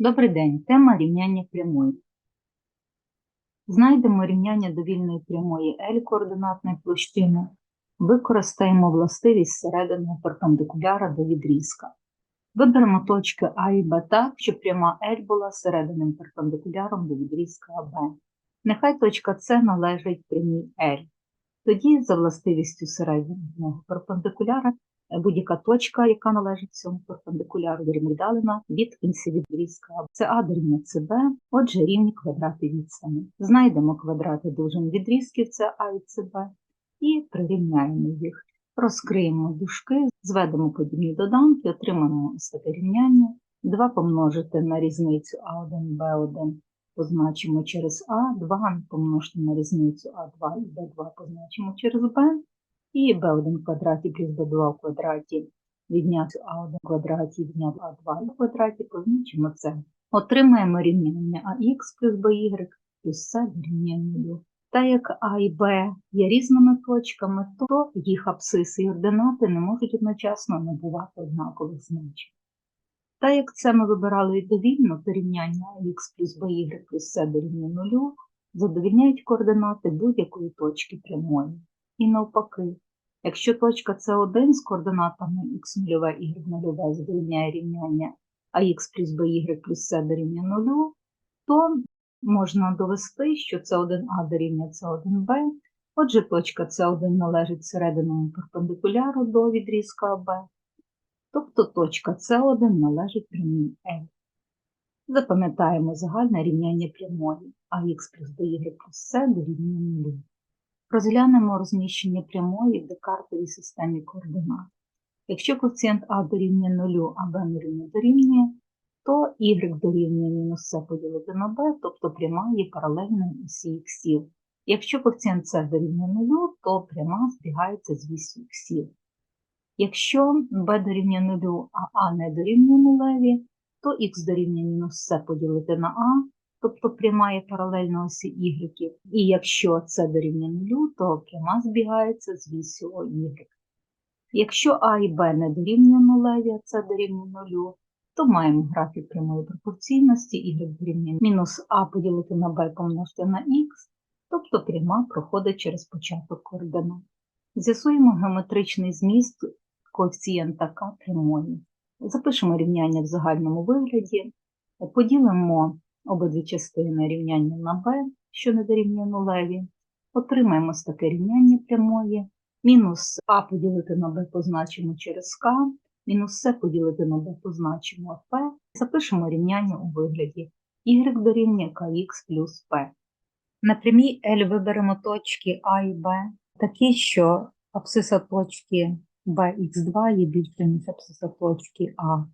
Добрий день. Тема рівняння прямої. Знайдемо рівняння довільної прямої L координатної площини. Використаємо властивість середини перпендикуляра до відрізка. Виберемо точки А і Б так, щоб пряма L була серединним перпендикуляром до відрізка АБ. Нехай точка С належить прямій L. Тоді, за властивістю середнього перпендикуляра, будь-яка точка, яка належить цьому перпендикуляру, дорівнює віддалена від кінця відрізка. Це А дорівнює СБ, отже, рівні квадрати відстані. Знайдемо квадрати довжин відрізків, це А і СБ, і прирівняємо їх. Розкриємо дужки, зведемо подібні доданки, отримаємо ось таке рівняння. 2 помножити на різницю А1, Б1 позначимо через А, 2 помножити на різницю А2 і Б2 позначимо через Б. І b1 в квадраті плюс b2 в квадраті відняти а1 в квадраті відняти а2 в квадраті, позначимо це. Отримаємо рівняння ах плюс by плюс c дорівнює 0. Та як а і б є різними точками, то їх абсциси і ординати не можуть одночасно набувати однакових значень. Та як це ми вибирали довільно, то рівняння плюс by плюс c дорівнює 0 задовільняють координати будь-якої точки прямої. І навпаки, якщо точка С1 з координатами х0, y0 задовільняє рівняння ах плюс by плюс c дорівнює 0, то можна довести, що С1а дорівнює С1b, отже, точка С1 належить серединному перпендикуляру до відрізка АБ, тобто точка С1 належить прямій L. Запам'ятаємо загальне рівняння прямої ах плюс by плюс c дорівнює 0. Розглянемо розміщення прямої в декартовій системі координат. Якщо коефіцієнт А дорівнює 0, а Б не дорівнює, то y дорівнює мінус С поділити на b, тобто пряма є паралельною осі іксів. Якщо коефіцієнт С дорівнює 0, то пряма збігається з вісю іксів. Якщо b дорівнює 0, а А не дорівнює 0, то х дорівнює мінус С поділити на А, тобто пряма є паралельно осі y, і якщо це дорівнює нулю, то пряма збігається з вісю y. Якщо А і Б не дорівнює нулеві, а це дорівнює нулю, то маємо графік прямої пропорційності, y дорівнює мінус А поділити на b помножити на х, тобто пряма проходить через початок координат. З'ясуємо геометричний зміст коефіцієнта К прямої. Запишемо рівняння в загальному вигляді, поділимо обидві частини рівняння на b, що не дорівнює нулеві. Отримаємо ось таке рівняння прямої. Мінус а поділити на b позначимо через k, мінус c поділити на b позначимо p. Запишемо рівняння у вигляді y дорівнює kx плюс p. На прямій L виберемо точки А і Б, такі, що абсциса точки bx2 є більше, ніж абсциса точки А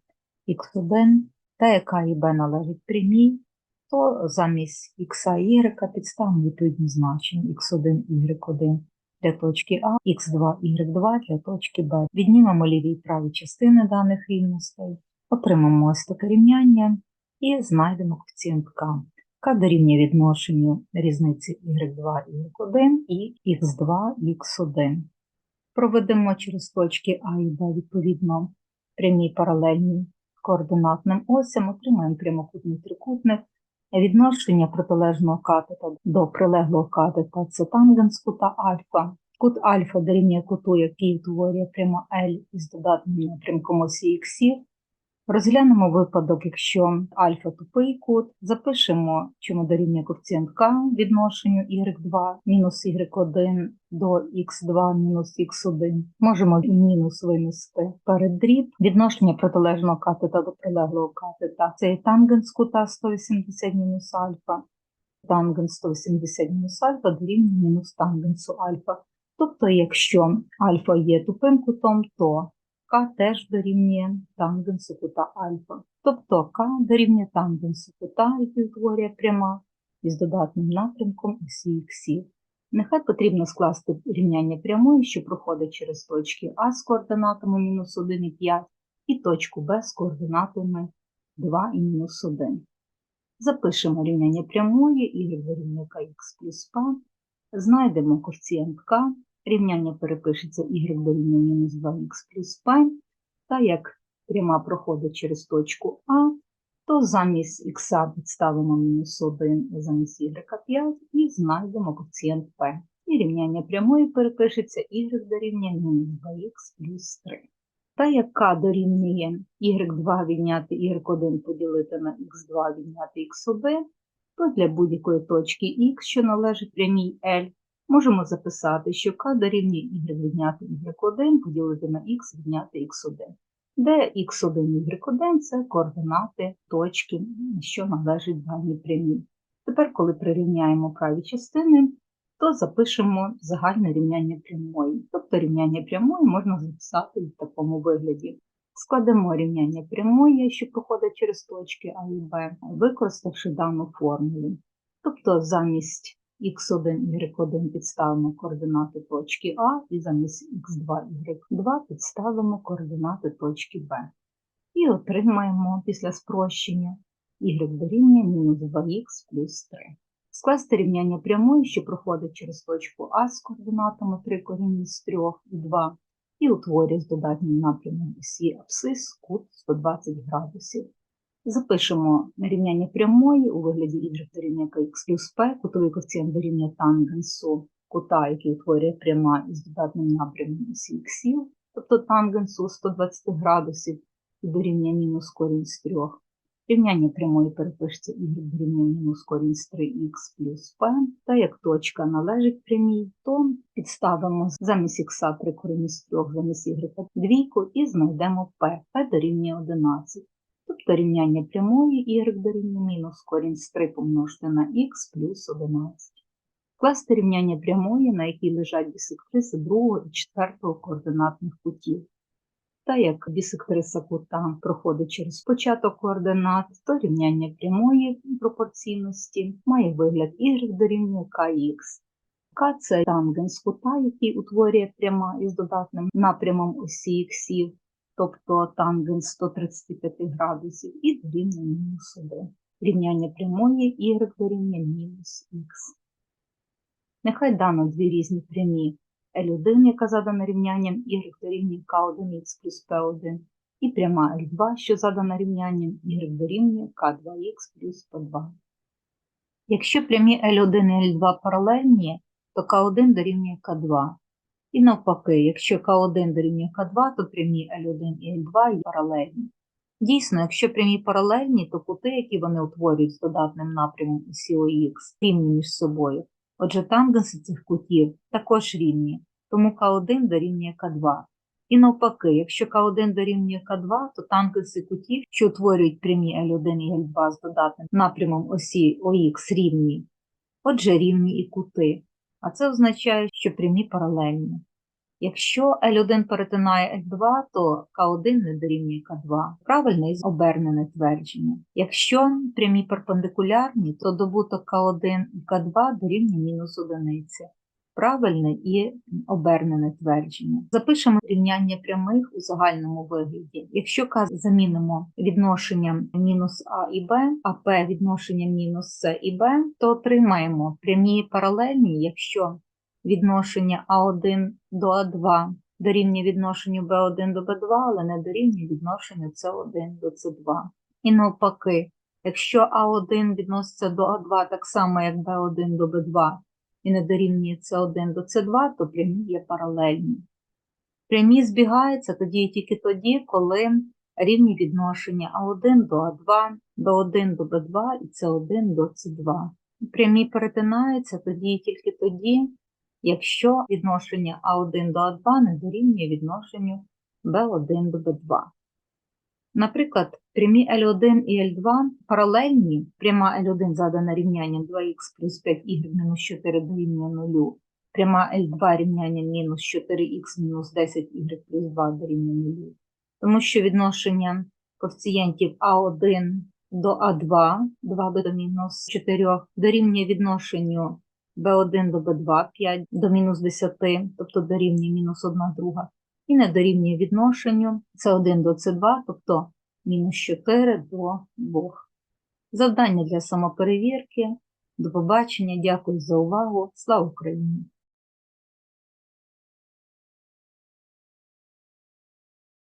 x1, та яка і Б належить прямій, то замість х y підставимо відповідні значення x1, y1 для точки А, х2, y2 для точки Б. Віднімемо ліві і праві частини даних рівностей, отримаємо ось таке рівняння і знайдемо коефіцієнт К. К дорівнює відношенню різниці y2, y1 і х2, х1. Проведемо через точки А і Б відповідно прямі паралельні координатним осям, отримаємо прямокутний трикутник. Відношення протилежного катета до прилеглого катета це тангенс кута альфа. Кут альфа дорівнює куту, який утворює пряма L із додатним напрямком осі іксів. Розглянемо випадок, якщо альфа тупий кут, запишемо, чому дорівнює коефіцієнт К відношенню y2 мінус y1 до x2 мінус x1. Можемо мінус винести перед дріб. Відношення протилежного катета до прилеглого катета. Це і тангенс кута 180 мінус альфа. Тангенс 180 мінус альфа дорівнює мінус тангенсу альфа. Тобто, якщо альфа є тупим кутом, то К теж дорівнює тангенсу кута альфа. Тобто К дорівнює тангенсу кута, який утворює пряма із додатним напрямком осі іксів. Нехай потрібно скласти рівняння прямої, що проходить через точки А з координатами мінус 1 і 5 і точку Б з координатами 2 і мінус 1. Запишемо рівняння прямої y дорівнює kx плюс P, знайдемо коефіцієнт К, Рівняння перепишеться y дорівнює мінус 2х плюс π, та як пряма проходить через точку А, то замість х підставимо мінус 1 замість y 5 і знайдемо коефіцієнт p. І рівняння прямої перепишеться y дорівнює мінус 2х плюс 3. Та яка дорівнює y2 відняти y1 поділити на x2 відняти x1, то для будь-якої точки x, що належить прямій L, можемо записати, що k дорівнює y відняти y1 поділити на x відняти x1, де x1 і y1 це координати точки, що належать даній прямій. Тепер, коли прирівняємо праві частини, то запишемо загальне рівняння прямої. Тобто рівняння прямої можна записати в такому вигляді. Складемо рівняння прямої, що проходить через точки А і Б, використавши дану формулу. Тобто замість х1, y1 підставимо координати точки А і замість х2, y2 підставимо координати точки Б. І отримаємо після спрощення y дорівнює мінус 2х плюс 3. Скласти рівняння прямої, що проходить через точку А з координатами 3 корінь з 3 і 2, і утворює з додатнім напрямом осі абсцис кут 120 градусів. Запишемо рівняння прямої у вигляді y дорівнює kx плюс p, кутовий коефіцієнт дорівнює тангенсу кута, який утворює пряма із додатним напрямом осі х, тобто тангенсу 120 градусів і дорівнює мінус корінь з 3. Рівняння прямої перепишеться y дорівнює мінус корінь з 3х плюс p, та як точка належить прямій, то підставимо замість х 3 корінь з 3 замість y двійку і знайдемо p, p дорівнює 11. Тобто рівняння прямої y дорівнює мінус корінь з 3 помножити на х плюс 11. Класти рівняння прямої, на якій лежать бісектриси другого і четвертого координатних кутів. Та як бісектриса кута проходить через початок координат, то рівняння прямої пропорційності має вигляд y дорівнює kx. К це тангенс кута, який утворює пряма із додатним напрямом осі іксів, тобто тангенс 135 градусів, і дорівнює мінус 1. Рівняння прямої y дорівнює мінус х. Нехай дано дві різні прямі L1, яка задана рівнянням y дорівнює К1х плюс P1, і пряма L2, що задана рівнянням y дорівнює К2х плюс P2. Якщо прямі L1 і L2 паралельні, то К1 дорівнює К2. І навпаки, якщо К1 дорівнює К2, то прямі L1 і L2 є паралельні. Дійсно, якщо прямі паралельні, то кути, які вони утворюють з додатним напрямом осі ОХ, рівні між собою. Отже, тангенси цих кутів також рівні, тому К1 дорівнює К2. І навпаки, якщо К1 дорівнює К2, то тангенси кутів, що утворюють прямі L1 і L2 з додатним напрямом осі ОХ рівні, отже, рівні і кути. А це означає, що прямі паралельні. Якщо L1 перетинає L2, то К1 не дорівнює К2. Правильне і обернене твердження. Якщо прямі перпендикулярні, то добуток К1 і К2 дорівнює мінус одиниці. Правильне і обернене твердження. Запишемо рівняння прямих у загальному вигляді. Якщо К замінимо відношенням мінус А і Б, а П відношенням мінус С і Б, то отримаємо прямі паралельні, якщо відношення А1 до А2 дорівнює відношенню Б1 до Б2, але не дорівнює відношенню С1 до С2. І навпаки, якщо А1 відноситься до А2 так само, як Б1 до Б2 і не дорівнює С1 до С2, то прямі є паралельні. Прямі збігаються тоді і тільки тоді, коли рівні відношення А1 до А2, Б1 до Б2 і С1 до С2. Прямі перетинаються тоді і тільки тоді, якщо відношення А1 до А2 не дорівнює відношенню Б1 до Б2. Наприклад, прямі L1 і L2 паралельні, пряма L1 задана рівнянням 2х плюс 5y мінус 4 дорівнює 0, пряма L2 рівнянням мінус 4х мінус 10y плюс 2 дорівнює 0, тому що відношення коефіцієнтів А1 до А2, 2 до мінус 4, дорівнює відношенню b1 до b2 5 до мінус 10, тобто дорівнює мінус 1 друга, і не дорівнює відношенню С1 до С2, тобто мінус 4 до 2. Завдання для самоперевірки. До побачення, дякую за увагу. Слава Україні!